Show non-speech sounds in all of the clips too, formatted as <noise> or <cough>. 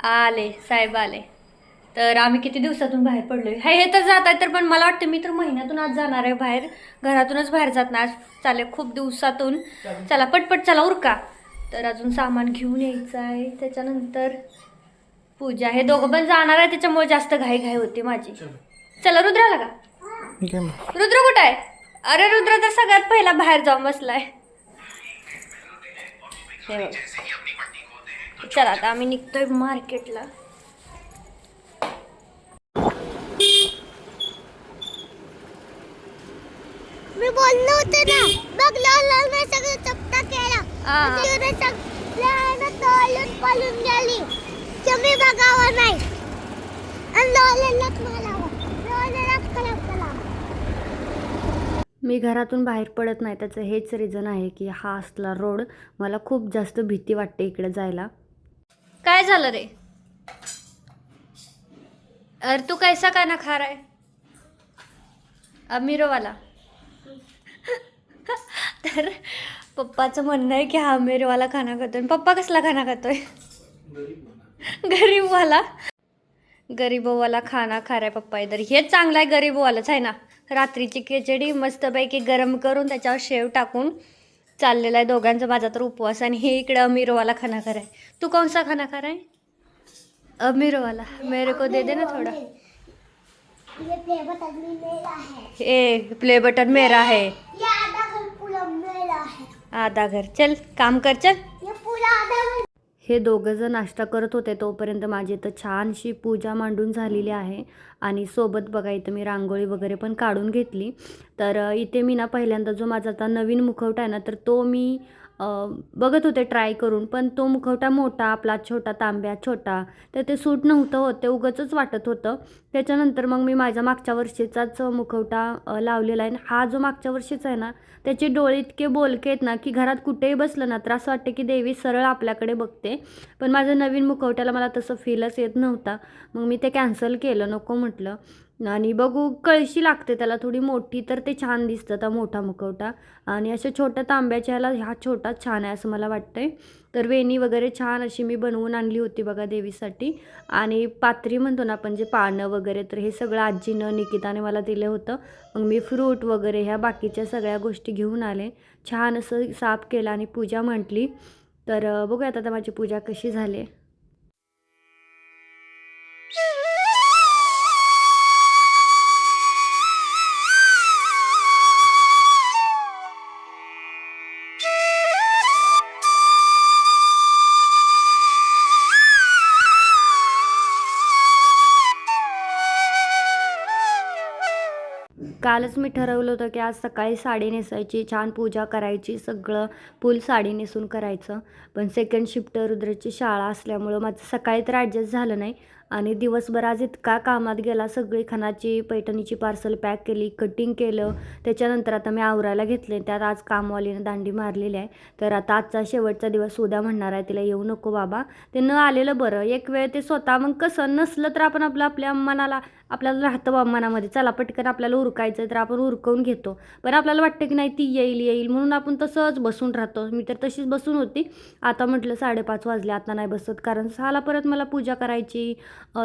आले साहेब आले. तर आम्ही किती दिवसातून बाहेर पडलोय? हे हे तर जात आहे तर पण मला वाटतं मी तर महिन्यातून आज जाणार आहे बाहेर. घरातूनच बाहेर जात नाही आज चालेल खूप दिवसातून. चला पटपट चला उरका. तर अजून सामान घेऊन यायचं आहे. त्याच्यानंतर पूजा. हे दोघं पण जाणार आहे त्याच्यामुळे जास्त घाई घाई होती माझी. चला रुद्राला का? रुद्र कुठं आहे? अरे रुद्र तर सगळ्यात पहिला बाहेर जाऊन बसलाय. हे बघ. चला आता आम्ही निघतोय मार्केटला मी बोललो होते ना बघ लाल मी सगळं चपटा केला. तळून पळून गेली. तुम्ही बघावं नाही. आणि मारावं खराब मी घरातून बाहेर पडत नाही त्याचं हेच रिझन आहे की हा असला रोड मला खूप जास्त भीती वाटते इकडे जायला. काय झालं रे? अरे तू कैसा खाना खा रहा है? अमीरवाला. तर पप्पाचं म्हणणं आहे की हा अमीरवाला खाना खातोय पप्पा कसला खाना खातोय? गरीबवाला. गरीबवाला खाना खा रहा है पप्पा इधर. हेच चांगला आहे गरीबवालाच आहे ना. रात्रीची खिचडी मस्तपैकी गरम करून त्याच्यावर शेव टाकून चाललेला आहे दोघांचा माझा तर उपवास आणि हे इकडे अमीरवाला खाना खा रहा है तू कौन सा खाना खा रहा है अमीर वाला मेरे को दे थोड़ा तगड़ी मेरा है ए प्ले बटन मेरा है ये आधा घर. है चल काम कर चल. हे दोघंजण नाश्ता करत होते. तोपर्यंत माझी इथं छानशी पूजा मांडून झालेली आहे. आणि सोबत बघा इथं मी रांगोळी वगैरे पण काढून घेतली. तर इथे मी ना पहिल्यांदा जो माझा आता नवीन मुखवटा आहे ना तर तो मी बघत होते ट्राय करून पण तो मुखवटा मोठा आपला छोटा तांब्या छोटा तर ते सूट नव्हतं होत ते उगंच वाटत होतं. त्याच्यानंतर मग मी माझ्या मागच्या वर्षीचाच मुखवटा लावलेला आहे. आणि हा जो मागच्या वर्षीचा आहे ना त्याचे डोळे इतके बोलके आहेत ना की घरात कुठेही बसलं ना तर असं वाटते की देवी सरळ आपल्याकडे बघते. पण माझ्या नवीन मुखवट्याला मला तसं फीलच येत नव्हता. मग मी ते कॅन्सल केलं नको म्हटलं. आणि बघू कळशी लागते त्याला थोडी मोठी तर ते छान दिसतं आता मोठा मुखवटा. आणि अशा छोट्या तांब्याच्या ह्याला हा छोटा छान आहे असं मला वाटतंय. तर वेणी वगैरे छान अशी मी बनवून आणली होती बघा देवीसाठी. आणि पात्री म्हणतो ना आपण जे पानं वगैरे तर हे सगळं आजीनं निकिताने मला दिलं होतं. मग मी फ्रूट वगैरे ह्या बाकीच्या सगळ्या गोष्टी घेऊन आले. छान असं साफ केलं आणि पूजा म्हटली. तर बघूया आता माझी पूजा कशी झाली. कालच मी ठरवलं होतं की आज सकाळी साडी नेसायची छान पूजा करायची सगळं फुल साडी नेसून करायचं. पण सेकंड शिफ्ट रुद्राची शाळा असल्यामुळं माझं सकाळी तर ॲडजस्ट झालं नाही. आणि दिवसभर आज इतका कामात गेला सगळी खणाची पैठणीची पार्सल पॅक केली कटिंग केलं. त्याच्यानंतर आता मी आवरायला घेतले त्यात आज कामवालीने दांडी मारलेली आहे. तर आता आजचा शेवटचा दिवस उद्या म्हणणार आहे. तिला येऊ नको बाबा. ते न आलेलं बरं. एक वेळ ते स्वतः मग कसं नसलं तर आपण आपलं आपल्या मनाला आपल्याला राहतं बा मनामध्ये. चला पटकन आपल्याला उरकायचं तर आपण उरकवून घेतो. पण आपल्याला वाटतं की नाही ती येईल येईल म्हणून आपण तसंच बसून राहतो. मी तर तशीच बसून होती. आता म्हटलं साडेपाच वाजले. आता नाही बसत कारण सहाला परत मला पूजा करायची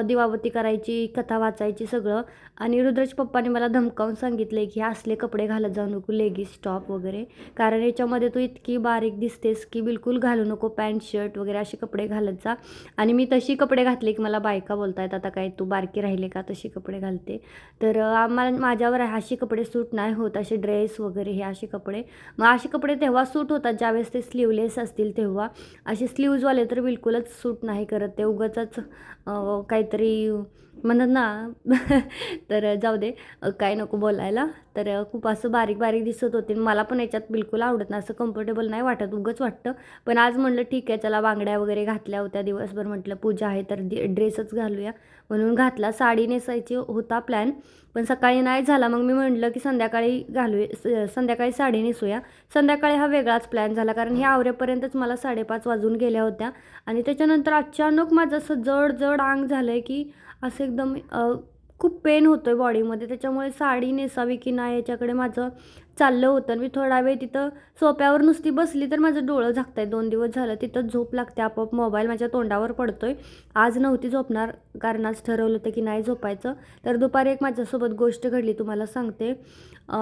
दिवावती करायची कथा वाचायची सगळं. आणि रुद्रज पप्पाने मला धमकावून सांगितले की हे असले कपडे घालत जाऊ नको लेगीस टॉप वगैरे. कारण याच्यामध्ये तू इतकी बारीक दिसतेस की बिलकुल घालू नको पॅन्ट शर्ट वगैरे असे कपडे घालत जा. आणि मी तशी कपडे घातले की मला बायका बोलतायत आता काय तू बारकी राहिले का तशी कपडे घालते? तर आम्हाला माझ्यावर असे कपडे सूट नाही होत असे ड्रेस वगैरे हे असे कपडे. मग असे कपडे तेव्हा सूट होतात ज्यावेळेस ते स्लीवलेस असतील तेव्हा. असे स्लीव्जवाले तर बिलकुलच सूट नाही करत ते उगाचच काहीतरी म्हणत ना <laughs> तर जाऊ दे काय नको बोलायला. तर खूप असं बारीक बारीक दिसत होते. मला पण याच्यात बिलकुल आवडत नाही असं कम्फर्टेबल नाही वाटत उगंच वाटतं. पण आज म्हणलं ठीक आहे चला बांगड्या वगैरे घातल्या होत्या. दिवसभर म्हटलं पूजा आहे तर ड्रेसच घालूया. म्हणून घातला. साडी नेसायची होता प्लॅन पण सकाळी नाही झाला. मग मी म्हटलं की संध्याकाळी घालूया संध्याकाळी साडी नेसूया. संध्याकाळी हा वेगळाच प्लॅन झाला. कारण हे आवरेपर्यंतच मला साडेपाच वाजून गेल्या होत्या. आणि त्याच्यानंतर अचानक माझं असं जड जड अंग झालं आहे की असं एकदम खूप पेन होतो आहे बॉडीमध्ये त्याच्यामुळे साडी नेसावी की नाही याच्याकडे माझं चाललं होतं. आणि मी थोडा वेळ तिथं सोप्यावर नुसती बसली तर माझं डोळं झाकत आहे दोन दिवस झालं तिथं झोप लागते. आपोआप मोबाईल माझ्या तोंडावर पडतो आहे आज नव्हती झोपणार कारण आज ठरवलं होतं की नाही झोपायचं. तर दुपारी एक माझ्यासोबत गोष्ट घडली तुम्हाला सांगते.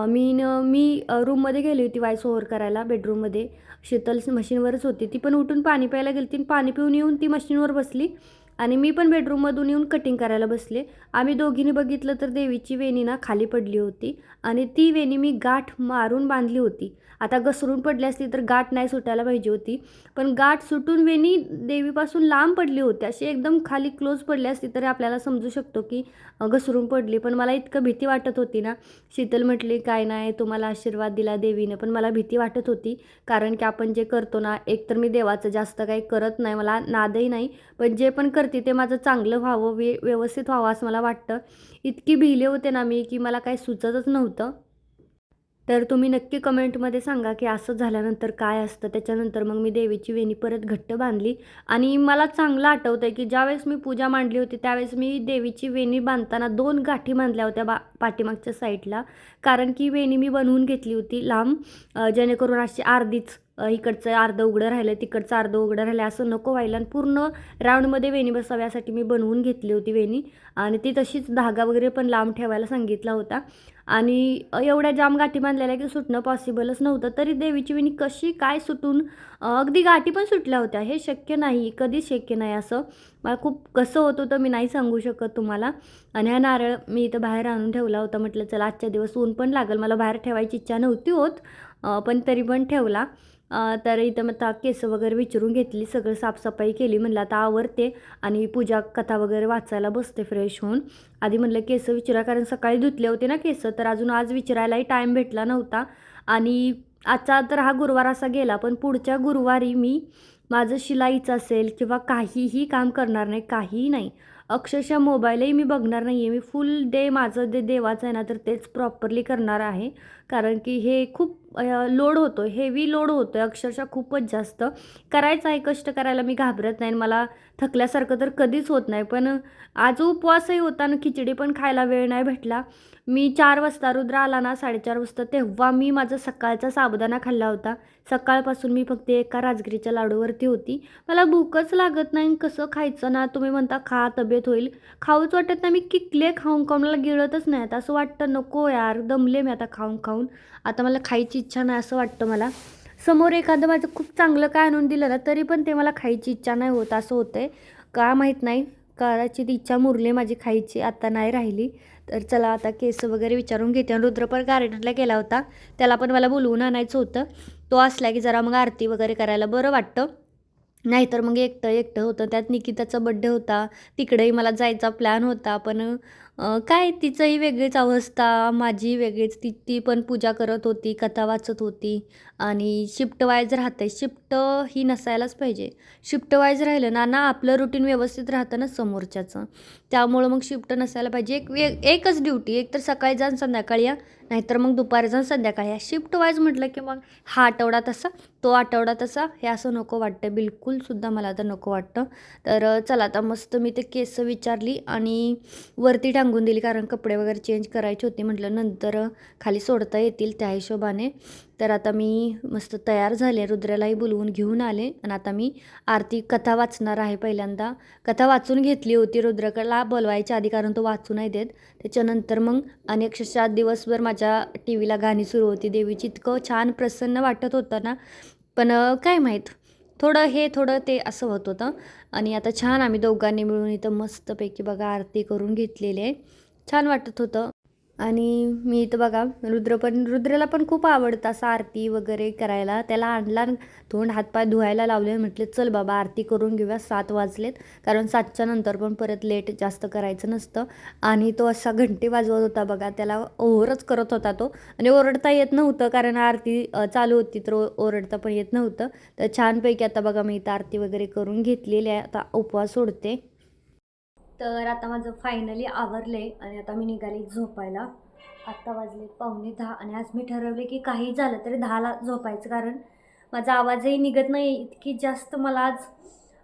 मी न मी रूममध्ये गेली होती वाईस ओव्हर करायला बेडरूममध्ये शीतल मशीनवरच होती. ती पण उठून पाणी प्यायला गेली ती पाणी पिऊन येऊन ती मशीनवर बसली. आणि मी पण बेडरूममधून येऊन कटिंग करायला बसले. आम्ही दोघींनी बघितलं तर देवीची वेणी ना खाली पडली होती आणि ती वेणी मी गाठ मारून बांधली होती. आता घसरून पडली असती तर गाठ नाही सुटायला पाहिजे होती. पण गाठ सुटून वेणी देवीपासून लांब पडली होती. अशी एकदम खाली क्लोज पडली असती तर आपल्याला समजू शकतो की घसरून पडली. पण मला इतकं भीती वाटत होती ना. शीतल म्हटली काय नाही तुम्हाला आशीर्वाद दिला देवीने. पण मला भीती वाटत होती. कारण की आपण जे करतो ना एक तर मी देवाचं जास्त काही करत नाही मला नादही नाही. पण जे पण करते ते माझं चांगलं व्हावं वे व्यवस्थित व्हावं असं मला वाटतं. इतकी भिले होते ना मी की मला काही सुचतच नव्हतं. तर तुम्ही नक्की कमेंटमध्ये सांगा की असं झाल्यानंतर काय असतं. त्याच्यानंतर मग मी देवीची वेणी परत घट्ट बांधली. आणि मला चांगलं आठवतं आहे की ज्यावेळेस मी पूजा मांडली होती त्यावेळेस मी देवीची वेणी बांधताना दोन गाठी बांधल्या होत्या बा पाठीमागच्या साईडला. कारण की वेणी मी बनवून घेतली होती लांब. जेणेकरून अशी अर्धीच इकडचं अर्धं उघडं राहिलं तिकडचं अर्धं उघडं राहिलं असं नको व्हायला. आणि पूर्ण राऊंडमध्ये वेणी बसावी यासाठी मी बनवून घेतली होती वेणी. आणि ती तशीच धागा वगैरे पण लांब ठेवायला सांगितला होता. आणि एवढ्या जाम गाठी बांधलेल्या की सुटणं पॉसिबलच नव्हतं. तरी देवीची वेणी कशी काय सुटून अगदी गाठी पण सुटल्या होत्या. हे शक्य नाही कधीच शक्य नाही असं. मला खूप कसं होत होतं मी नाही सांगू शकत तुम्हाला. आणि हा नारळ मी इथं बाहेर आणून ठेवला होता. म्हटलं चला आजच्या दिवस ऊन पण लागेल. मला बाहेर ठेवायची इच्छा नव्हती होत पण तरी पण ठेवला. तर इथं मग आता केस वगैरे विचारून घेतली सगळं साफसफाई केली. म्हणलं आता आवरते आणि पूजा कथा वगैरे वाचायला बसते फ्रेश होऊन. आधी म्हणलं केस विचारा कारण सकाळी धुतले होते ना केस तर अजून आज विचारायलाही टाईम भेटला नव्हता. आणि आजचा तर हा गुरुवार असा गेला पण पुढच्या गुरुवारी मी माझं शिलाईचं असेल किंवा काहीही काम करणार नाही काहीही नाही. अक्षरशः मोबाईलही मी बघणार नाही आहे मी फुल डे माझं जे देवाचं आहे ना तर तेच प्रॉपरली करणार आहे. कारण की हे खूप लोड होतो हेवी लोड होतो आहे अक्षरशः खूपच जास्त. करायचं आहे कष्ट करायला मी घाबरत नाही आणि मला थकल्यासारखं तर कधीच होत नाही. पण आज उपवासही होता आणि खिचडी पण खायला वेळ नाही भेटला. मी चार वाजता रुद्र आला ना साडेचार वाजता तेव्हा मी माझा सकाळचा साबुदाणा खाल्ला होता. सकाळपासून मी फक्त एका राजगिरीच्या लाडूवरती होती. मला भूकच लागत नाही कसं खायचं ना तुम्ही म्हणता खा तब्येत होईल. खाऊच वाटत नाही मी किकले खाऊन खाऊन मला गिळतच नाही. आता असं वाटतं नको यार दमले मी आता खाऊन खाऊन. आता मला खायची इच्छा नाही असं वाटतं मला. समोर एखादं माझं खूप चांगलं काय आणून दिलं ना तरी पण ते मला खायची इच्छा नाही होत असं होतं आहे का माहीत नाही. कदाचित इच्छा मुरली माझी खायची आता नाही राहिली. तर चला आता केस वगैरे विचारून घेते. आणि गार्डनला गेला होता. त्याला पण मला बोलवून आणायचं होतं. तो असला की जरा मग आरती वगैरे करायला बरं वाटतं. नाहीतर मग एकटं एकटं होतं. त्यात निकिताचा बड्डे होता. तिकडेही मला जायचा प्लॅन होता. पण काय तिचंही वेगळीच अवस्था माझी वेगळीच. ती ती पण पूजा करत होती कथा वाचत होती. आणि शिफ्ट वाईज राहते. शिफ्ट ही नसायलाच पाहिजे. शिफ्ट वाईज राहिलं ना ना आपलं रुटीन व्यवस्थित राहतं ना समोरच्याचं. त्यामुळं मग शिफ्ट नसायला पाहिजे. एक वे एकच ड्युटी एक तर सकाळी जाऊन संध्याकाळी या. नाहीतर मग दुपारी जाऊन संध्याकाळी या. शिफ्ट वाईज म्हटलं की मग हा आठवडा तसा तो आठवडा तसा. हे असं नको वाटतं. बिलकुलसुद्धा मला तर नको वाटतं. तर चला आता मस्त मी ते केस विचारली आणि वरती टांगून दिली. कारण कपडे वगैरे चेंज करायचे होते म्हटलं नंतर खाली सोडता येतील त्या हिशोबाने. तर आता मी मस्त तयार झाले. रुद्रालाही बोलवून घेऊन आले. आणि आता मी आरती कथा वाचणार आहे पहिल्यांदा. कथा वाचून घेतली होती. रुद्रकला बोलवायच्या आधी कारण तो वाचू नाही देत. त्याच्यानंतर मग आणि दिवसभर माझ्या टी व्हीला गाणी सुरू होती. देवीची इतकं छान प्रसन्न वाटत होतं ना. पण काय माहीत? थोडं हे थोडं ते असं होत होतं. आणि आता छान आम्ही दोघांनी मिळून इथं मस्तपैकी बघा आरती करून घेतलेली आहे. छान वाटत होतं. आणि मी इथं बघा रुद्र पण रुद्रला पण खूप आवडतं असं आरती वगैरे करायला. त्याला आणला तोंड हातपाय धुवायला लावले. म्हटले चल बाबा आरती करून घेऊया. सात वाजलेत. कारण सातच्या नंतर पण परत लेट जास्त करायचं नसतं. आणि तो असा घंटी वाजवत होता बघा. त्याला ओव्हरच करत होता तो. आणि ओरडता येत नव्हतं कारण आरती चालू होती तर ओ- ओरडता पण येत नव्हतं. तर छानपैकी आता बघा मी इथं आरती वगैरे करून घेतलेली आहे. आता उपवास सोडते. तर आता माझं फायनली आवरले आणि आता मी निघाली झोपायला. आत्ता वाजले पावणे दहा आणि आज मी ठरवले की काही झालं तरी दहाला झोपायचं कारण माझा आवाजही निघत नाही इतकी जास्त मला आज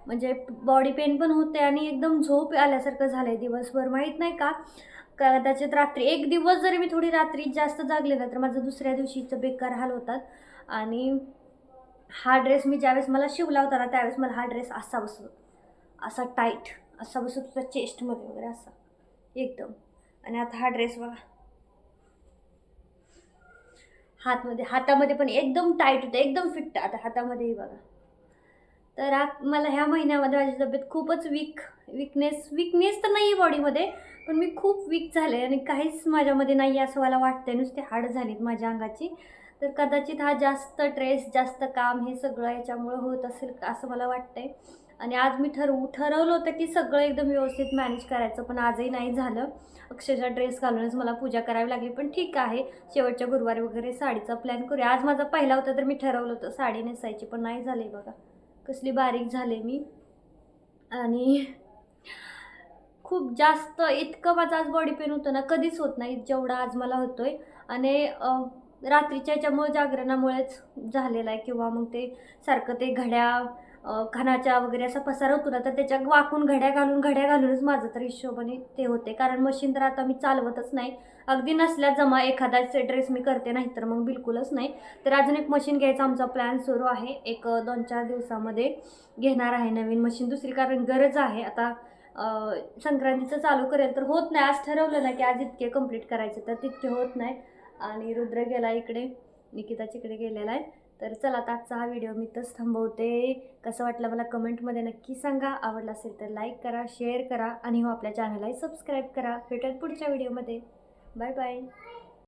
म्हणजे बॉडी पेन पण होते आणि एकदम झोप आल्यासारखं झालं आहे दिवसभर. माहीत नाही का? कदाचित रात्री एक दिवस जरी मी थोडी रात्री जास्त जागले ना तर माझं दुसऱ्या दिवशीचं बेकार हाल होतात. आणि हा ड्रेस मी ज्यावेळेस मला शिवला होता ना त्यावेळेस मला हा ड्रेस असा बसतो असा टाईट असा बसत तुझा चेस्टमध्ये वगैरे असा. एकदम. आणि आता हा ड्रेस बघा. हातमध्ये हातामध्ये पण एकदम टाईट होतं एकदम फिट आता हातामध्येही बघा. तर आत मला ह्या महिन्यामध्ये माझी तब्येत खूपच वीक विकनेस विकनेस तर नाही आहे बॉडीमध्ये पण मी खूप वीक झाले आणि काहीच माझ्यामध्ये नाही आहे असं मला वाटतं आहे नुसते हाड झालीत माझ्या अंगाची. तर कदाचित हा जास्त ट्रेस जास्त काम हे सगळं याच्यामुळं होत असेल असं मला वाटतं आहे आणि आज मी ठरवू ठरवलं होतं की सगळं एकदम व्यवस्थित मॅनेज करायचं पण आजही नाही झालं. अक्षरशः ड्रेस घालूनच मला पूजा करावी लागली पण ठीक आहे. शेवटच्या गुरुवारी वगैरे साडीचा प्लॅन करूया. आज माझा पहिला होता तर मी ठरवलं होतं साडी नेसायची पण नाही झाले बघा. कसली बारीक झाले मी. आणि खूप जास्त इतकं माझं आज बॉडी पेन होतं ना कधीच होत नाही जेवढा आज मला होतोय. आणि रात्रीच्या याच्यामुळे जागरणामुळेच झालेलं आहे किंवा मग ते सारखं ते घड्या खानाच्या वगैरे असा पसार होतो ना तर त्याच्या वाकून घड्या घालून घड्या घालूनच माझं तर हिशोबाने ते होते. कारण मशीन तर आता मी चालवतच नाही. अगदी नसल्या जमा एखादा ड्रेस मी करते नाही तर मग बिलकुलच नाही. तर अजून एक मशीन घ्यायचा आमचा प्लॅन सुरू आहे. एक दोन चार दिवसामध्ये घेणार आहे नवीन मशीन दुसरी कारण गरज आहे. आता संक्रांतीचं चालू करेल तर होत नाही. आज ठरवलं ना की आज इतके कंप्लीट करायचे तर तितके होत नाही. आणि रुद्र गेला इकडे. निकिता तिकडे गेलेला आहे. तर चला आता आजचा हा व्हिडिओ मी इथंच थांबवते. कसं वाटलं मला कमेंटमध्ये नक्की सांगा. आवडला असेल तर लाईक करा शेअर करा आणि हो आपल्या चॅनललाही सबस्क्राईब करा. भेटत पुढच्या व्हिडिओमध्ये बाय बाय